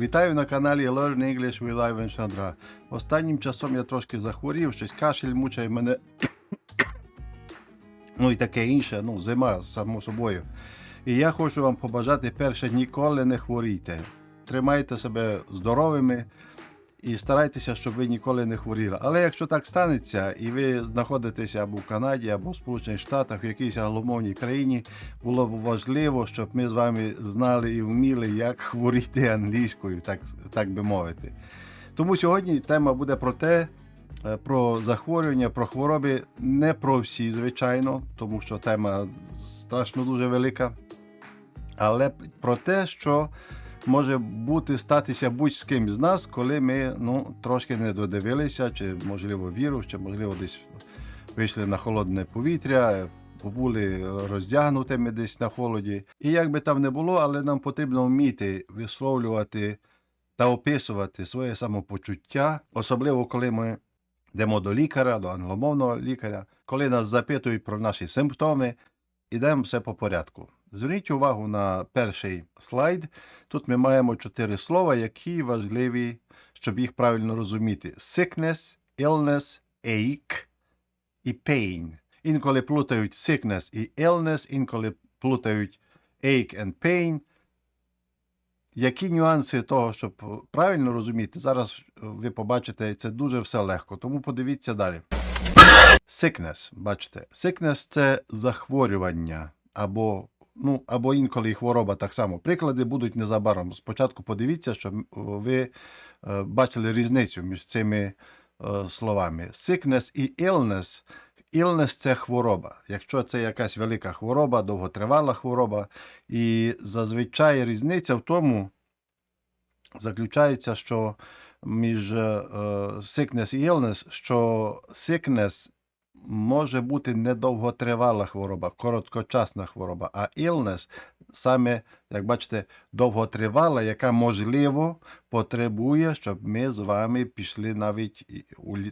Вітаю на каналі Learn English with Ivan Chandra. Останнім часом я трошки захворів, щось кашель мучає мене. ну і таке інше, ну, зима, само собою. І я хочу вам побажати перше, ніколи не хворійте. Тримайте себе здоровими і старайтеся, щоб ви ніколи не хворіли. Але якщо так станеться, і ви знаходитеся або в Канаді, або в Сполучених Штатах, в якійсь англомовній країні, було б важливо, щоб ми з вами знали і вміли, як хворіти англійською, так, так би мовити. Тому сьогодні тема буде про те, е, про захворювання, про хвороби, не про всі, звичайно, тому що тема страшно дуже велика. Але про те, що може бути статися будь з ким з нас, коли ми ну, трошки не додивилися, чи можливо вірус, чи можливо десь вийшли на холодне повітря, побули роздягнутими десь на холоді. І як би там не було, але нам потрібно вміти висловлювати та описувати своє самопочуття, особливо коли ми йдемо до лікаря, до англомовного лікаря, коли нас запитують про наші симптоми, ідемо все по порядку. Зверніть увагу на перший слайд. Тут ми маємо чотири слова, які важливі, щоб їх правильно розуміти: sickness, illness, ache і pain. Інколи плутають sickness і illness, інколи плутають ache and pain. Які нюанси того, щоб правильно розуміти, зараз ви побачите, це дуже все легко. Тому подивіться далі. Sickness, бачите, sickness – це захворювання або, ну, або інколи і хвороба так само. Приклади будуть незабаром. Спочатку подивіться, щоб ви е, бачили різницю між цими е, словами. Sickness і illness. Illness – це хвороба. Якщо це якась велика хвороба, довготривала хвороба, і зазвичай різниця в тому заключається, що між е, е, sickness і illness, що sickness може бути недовготривала хвороба, короткочасна хвороба, а illness саме, як бачите, довготривала, яка можливо потребує, щоб ми з вами пішли навіть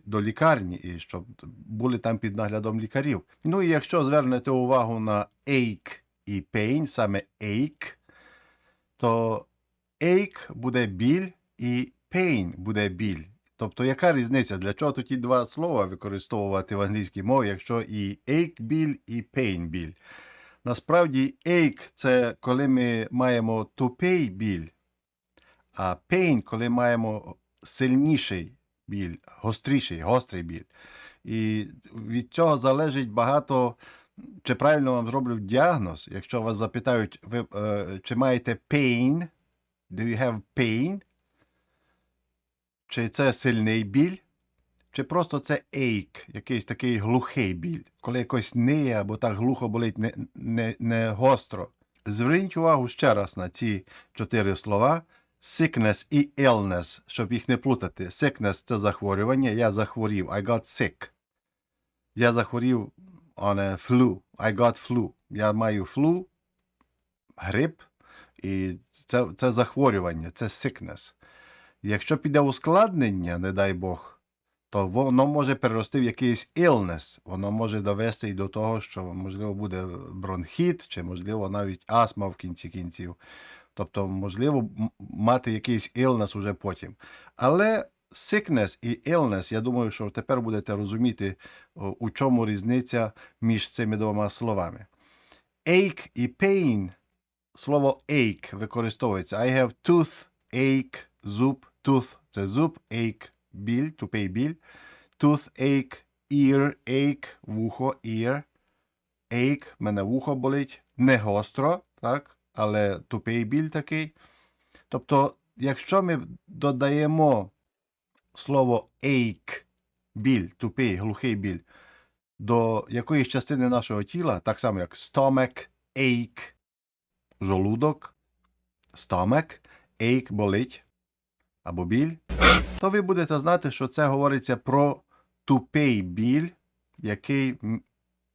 до лікарні і щоб були там під наглядом лікарів. Ну і якщо звернете увагу на ache і pain, саме ache, то ache буде біль і pain буде біль. Тобто, яка різниця? Для чого тоді два слова використовувати в англійській мові, якщо і ache біль, і pain біль? Насправді, ache – це коли ми маємо тупий біль, а pain – коли маємо сильніший біль, гостріший, гострий біль. І від цього залежить багато, чи правильно вам зроблю діагноз. Якщо вас запитають, ви, е, чи маєте pain, do you have pain? Чи це сильний біль, чи просто це ache, якийсь такий глухий біль, коли якось ниє або так глухо болить не, не, не гостро. Зверніть увагу ще раз на ці чотири слова: sickness і illness, щоб їх не плутати. Sickness – це захворювання, я захворів, I got sick. Я захворів on a flu, I got flu. Я маю flu, грип, і це, це захворювання, це sickness. Якщо піде ускладнення, не дай Бог, то воно може перерости в якийсь illness. Воно може довести і до того, що можливо буде бронхіт, чи можливо навіть астма в кінці кінців. Тобто, можливо, мати якийсь illness уже потім. Але sickness і illness, я думаю, що тепер будете розуміти, у чому різниця між цими двома словами. Ache і pain. Слово ache використовується. I have tooth ache, зуб, tooth – це зуб, ache – біль, тупий біль. Tooth ache, ear ache, вухо, ear. Ache – мене вухо болить. Не гостро, так? але тупий біль такий. Тобто, якщо ми додаємо слово ache, біль, тупий, глухий біль, до якоїсь частини нашого тіла, так само як stomach, ache, жолудок, stomach, ache болить або біль, то ви будете знати, що це говориться про тупий біль, який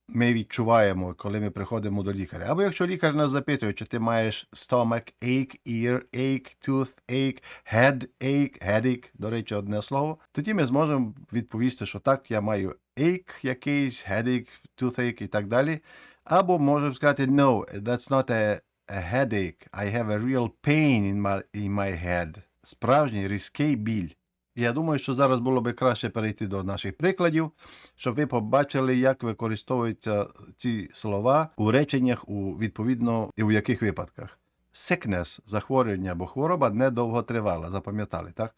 ми відчуваємо, коли ми приходимо до лікаря. Або якщо лікар нас запитує, чи ти маєш stomach ache, ear ache, tooth ache, head ache, headache, до речі, одне слово, тоді ми зможемо відповісти, що так, я маю ache якийсь, headache, toothache і так далі. Або можемо сказати, no, that's not a, a headache. I have a real pain in my, in my head. Справжній різкий біль. Я думаю, що зараз було би краще перейти до наших прикладів, щоб ви побачили, як використовуються ці слова у реченнях у відповідно і у яких випадках. Sickness, захворювання або хвороба недовго тривала, запам'ятали, так?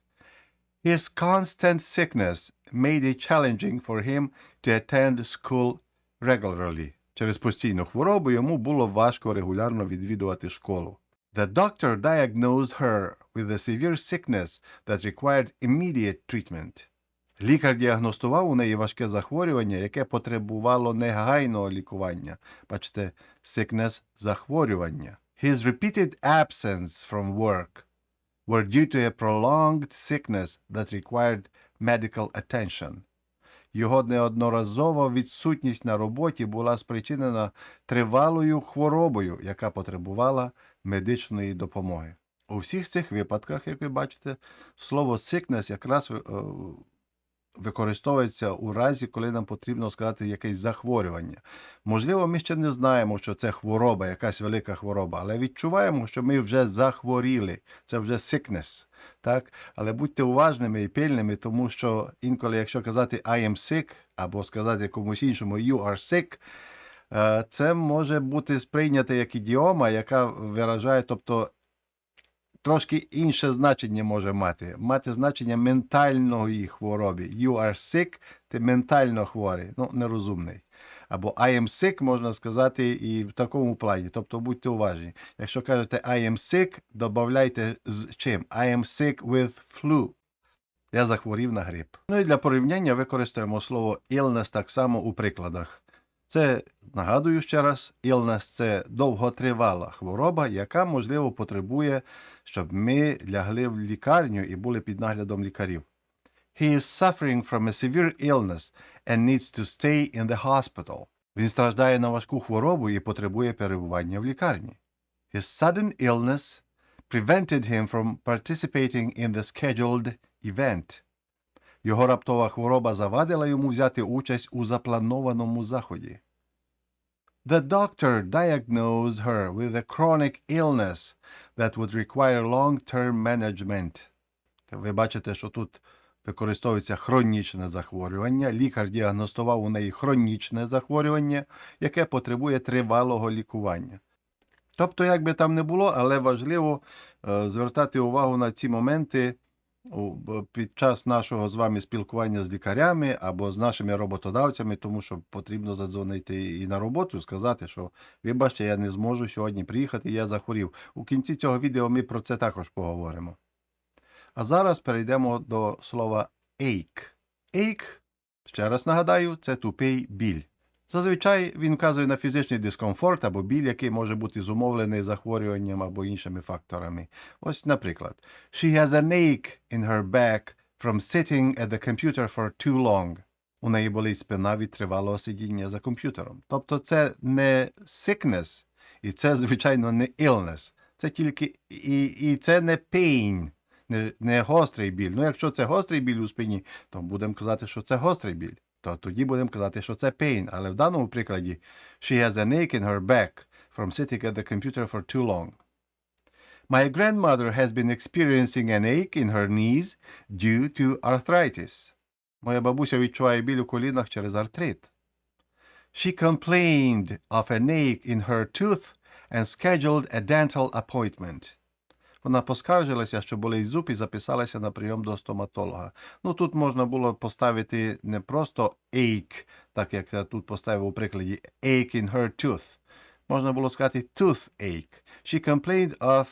His constant sickness made it challenging for him to attend school regularly. Через постійну хворобу йому було важко регулярно відвідувати школу. The doctor diagnosed her with a severe sickness that required immediate treatment. Лікар діагностував у неї важке захворювання, яке потребувало негайного лікування. Бачите, sickness – захворювання. His repeated absence from work were due to a prolonged sickness that required medical attention. Його неодноразова відсутність на роботі була спричинена тривалою хворобою, яка потребувала медичної допомоги. У всіх цих випадках, як ви бачите, слово sickness якраз е, використовується у разі, коли нам потрібно сказати якесь захворювання. Можливо, ми ще не знаємо, що це хвороба, якась велика хвороба, але відчуваємо, що ми вже захворіли. Це вже sickness. Так? Але будьте уважними і пильними, тому що інколи, якщо казати I am sick, або сказати комусь іншому you are sick, е, це може бути сприйнято як ідіома, яка виражає, тобто трошки інше значення може мати. Мати значення ментальної хвороби. You are sick, ти ментально хворий, ну, нерозумний. Або I am sick можна сказати і в такому плані. Тобто будьте уважні. Якщо кажете I am sick, додавайте з чим? I am sick with flu. Я захворів на грип. Ну і для порівняння використаємо слово illness так само у прикладах. Це, нагадую ще раз, illness – це довготривала хвороба, яка, можливо, потребує, щоб ми лягли в лікарню і були під наглядом лікарів. He is suffering from a severe illness and needs to stay in the hospital. Він страждає на важку хворобу і потребує перебування в лікарні. His sudden illness prevented him from participating in the scheduled event. Його раптова хвороба завадила йому взяти участь у запланованому заході. The doctor diagnosed her with a chronic illness that would require long-term management. Ви бачите, що тут використовується хронічне захворювання. Лікар діагностував у неї хронічне захворювання, яке потребує тривалого лікування. Тобто, як би там не було, але важливо е, звертати увагу на ці моменти під час нашого з вами спілкування з лікарями або з нашими роботодавцями, тому що потрібно задзвонити і на роботу, сказати, що вибачте, я не зможу сьогодні приїхати, я захворів. У кінці цього відео ми про це також поговоримо. А зараз перейдемо до слова ache. Ache, ще раз нагадаю, це тупий біль. Зазвичай він вказує на фізичний дискомфорт або біль, який може бути зумовлений захворюванням або іншими факторами. Ось, наприклад, She has an ache in her back from sitting at the computer for too long. У неї болить спина від тривалого сидіння за комп'ютером. Тобто це не sickness, і це, звичайно, не illness. Це тільки і, і це не pain, не, не гострий біль. Ну, якщо це гострий біль у спині, то будемо казати, що це гострий біль. То тоді будемо казати, що це pain. Але в даному прикладі she has an ache in her back from sitting at the computer for too long. My grandmother has been experiencing an ache in her knees due to arthritis. Моя бабуся відчуває біль у колінах через артрит. She complained of an ache in her tooth and scheduled a dental appointment. Вона поскаржилася, що болить зуб і записалася на прийом до стоматолога. Ну тут можна було поставити не просто ache, так як я тут поставив у прикладі ache in her tooth. Можна було сказати toothache. She complained of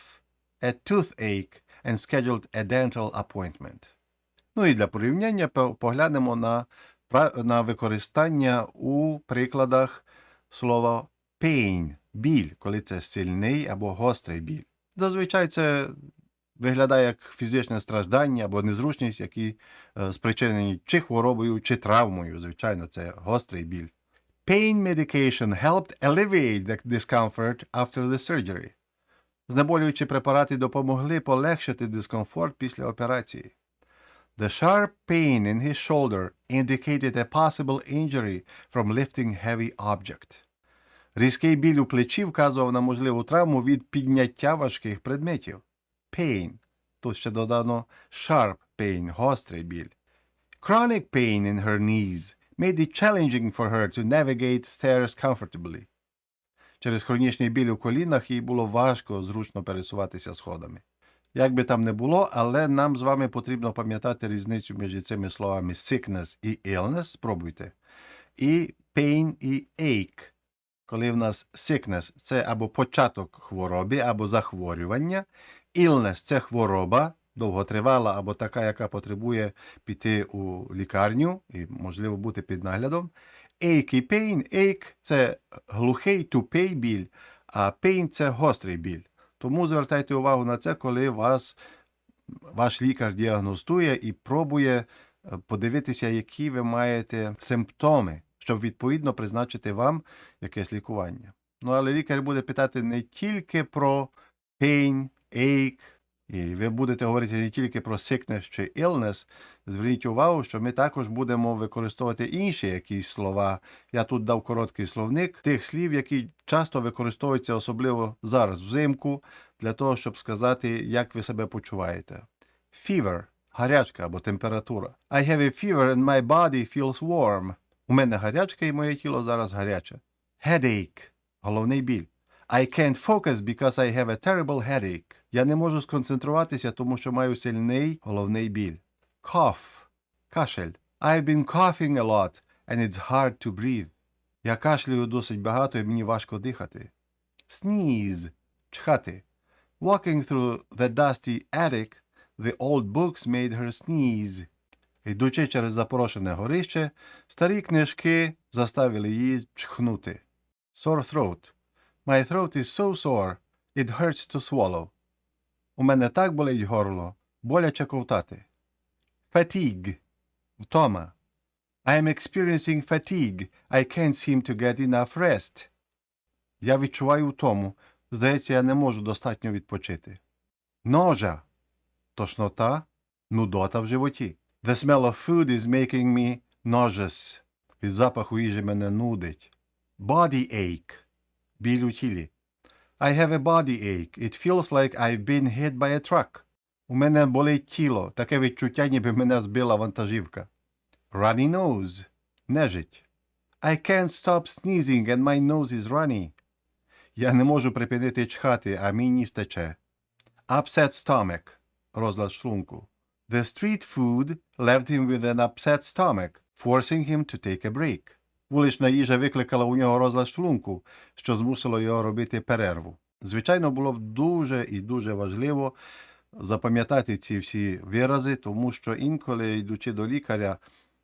a toothache and scheduled a dental appointment. Ну і для порівняння поглянемо на, на використання у прикладах слова pain, біль, коли це сильний або гострий біль. Зазвичай це виглядає як фізичне страждання або незручність, які е, спричинені чи хворобою, чи травмою. Звичайно, це гострий біль. Pain medication helped alleviate the discomfort after the surgery. Знеболюючі препарати допомогли полегшити дискомфорт після операції. The sharp pain in his shoulder indicated a possible injury from lifting heavy object. Різкий біль у плечі вказував на можливу травму від підняття важких предметів. Pain. тут ще додано sharp pain, гострий біль. Chronic pain in her knees made it challenging for her to navigate stairs comfortably. Через хронічний біль у колінах їй було важко зручно пересуватися сходами. Як би там не було, але нам з вами потрібно пам'ятати різницю між цими словами sickness і illness, спробуйте, і pain і ache. Коли в нас sickness – це або початок хвороби, або захворювання, illness – це хвороба, довготривала або така, яка потребує піти у лікарню і, можливо, бути під наглядом. Ache і pain, ache – це глухий, тупий біль, а pain – це гострий біль. Тому звертайте увагу на це, коли вас ваш лікар діагностує і пробує е, подивитися, які ви маєте симптоми, щоб відповідно призначити вам якесь лікування. Ну, але лікар буде питати не тільки про pain, ache, і ви будете говорити не тільки про sickness чи illness. Зверніть увагу, що ми також будемо використовувати інші якісь слова. Я тут дав короткий словник тих слів, які часто використовуються, особливо зараз, взимку, для того, щоб сказати, як ви себе почуваєте. Fever – гарячка або температура. I have a fever and my body feels warm. У мене гарячка і моє тіло зараз гаряче. Headache – головний біль. I can't focus because I have a terrible headache. Я не можу сконцентруватися, тому що маю сильний головний біль. Cough – кашель. I've been coughing a lot and it's hard to breathe. Я кашлюю досить багато і мені важко дихати. Sneeze – чхати. Walking through the dusty attic, the old books made her sneeze. Йдучи через запорошене горище, старі книжки заставили її чхнути. Sore throat. My throat is so sore, it hurts to swallow. У мене так болить горло, боляче ковтати. Fatigue. Втома. I am experiencing fatigue. I can't seem to get enough rest. Я відчуваю втому. Здається, я не можу достатньо відпочити. Ножа. Тошнота, нудота в животі. The smell of food is making me nauseous. Від запаху їжі мене нудить. Body ache. Біль у тілі. I have a body ache. It feels like I've been hit by a truck. У мене болить тіло. Таке відчуття, ніби мене збила вантажівка. Runny nose. Нежить. I can't stop sneezing and my nose is runny. Я не можу припинити чхати, а мій ніс тече. Upset stomach. Розлад шлунку. The street food left him with an upset stomach, forcing him to take a break. Вулична їжа викликала у нього розлад шлунку, що змусило його робити перерву. Звичайно, було б дуже і дуже важливо запам'ятати ці всі вирази, тому що інколи, йдучи до лікаря,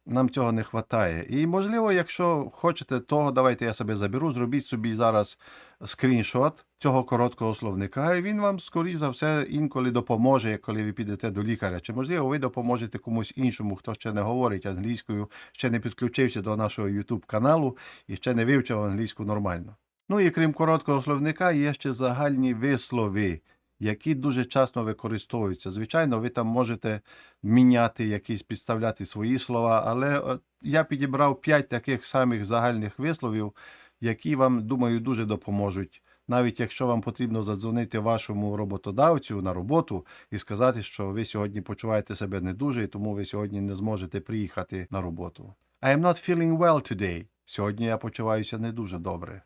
нам цього не вистачає. І, можливо, якщо хочете того, давайте я себе заберу, зробіть собі зараз скріншот цього короткого словника, і він вам, скоріш за все, інколи допоможе, коли ви підете до лікаря. Чи, можливо, ви допоможете комусь іншому, хто ще не говорить англійською, ще не підключився до нашого YouTube каналу і ще не вивчив англійську нормально. Ну і крім короткого словника, є ще загальні вислови, які дуже часто використовуються. Звичайно, ви там можете міняти якісь, підставляти свої слова, але е, я підібрав п'ять таких самих загальних висловів, які вам, думаю, дуже допоможуть. Навіть якщо вам потрібно задзвонити вашому роботодавцю на роботу і сказати, що ви сьогодні почуваєте себе не дуже, і тому ви сьогодні не зможете приїхати на роботу. I am not feeling well today. Сьогодні я почуваюся не дуже добре.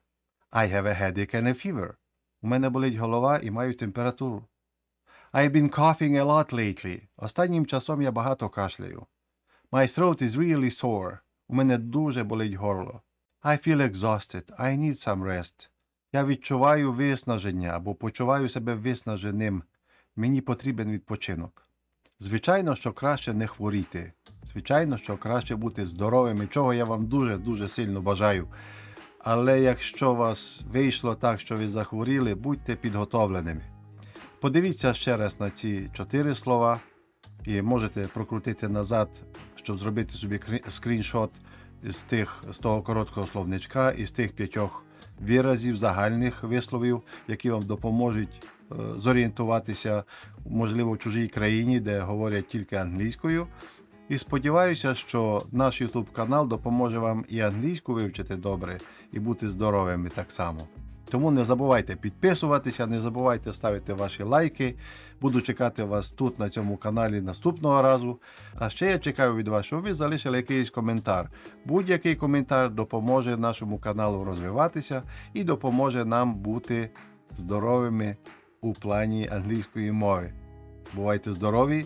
I have a headache and a fever. У мене болить голова і маю температуру. I've been coughing a lot lately. Останнім часом я багато кашляю. My throat is really sore. У мене дуже болить горло. I feel exhausted. I need some rest. Я відчуваю виснаження або почуваю себе виснаженим. Мені потрібен відпочинок. Звичайно, що краще не хворіти. Звичайно, що краще бути здоровим, і чого я вам дуже-дуже сильно бажаю. Але якщо вас вийшло так, що ви захворіли, будьте підготовленими. Подивіться ще раз на ці чотири слова і можете прокрутити назад, щоб зробити собі скріншот з, тих, з того короткого словничка і з тих п'ятьох виразів, загальних висловів, які вам допоможуть е, зорієнтуватися, можливо, в чужій країні, де говорять тільки англійською. І сподіваюся, що наш YouTube канал допоможе вам і англійську вивчити добре, і бути здоровими так само. Тому не забувайте підписуватися, не забувайте ставити ваші лайки. Буду чекати вас тут на цьому каналі наступного разу. А ще я чекаю від вас, щоб ви залишили якийсь коментар. Будь-який коментар допоможе нашому каналу розвиватися і допоможе нам бути здоровими у плані англійської мови. Бувайте здорові!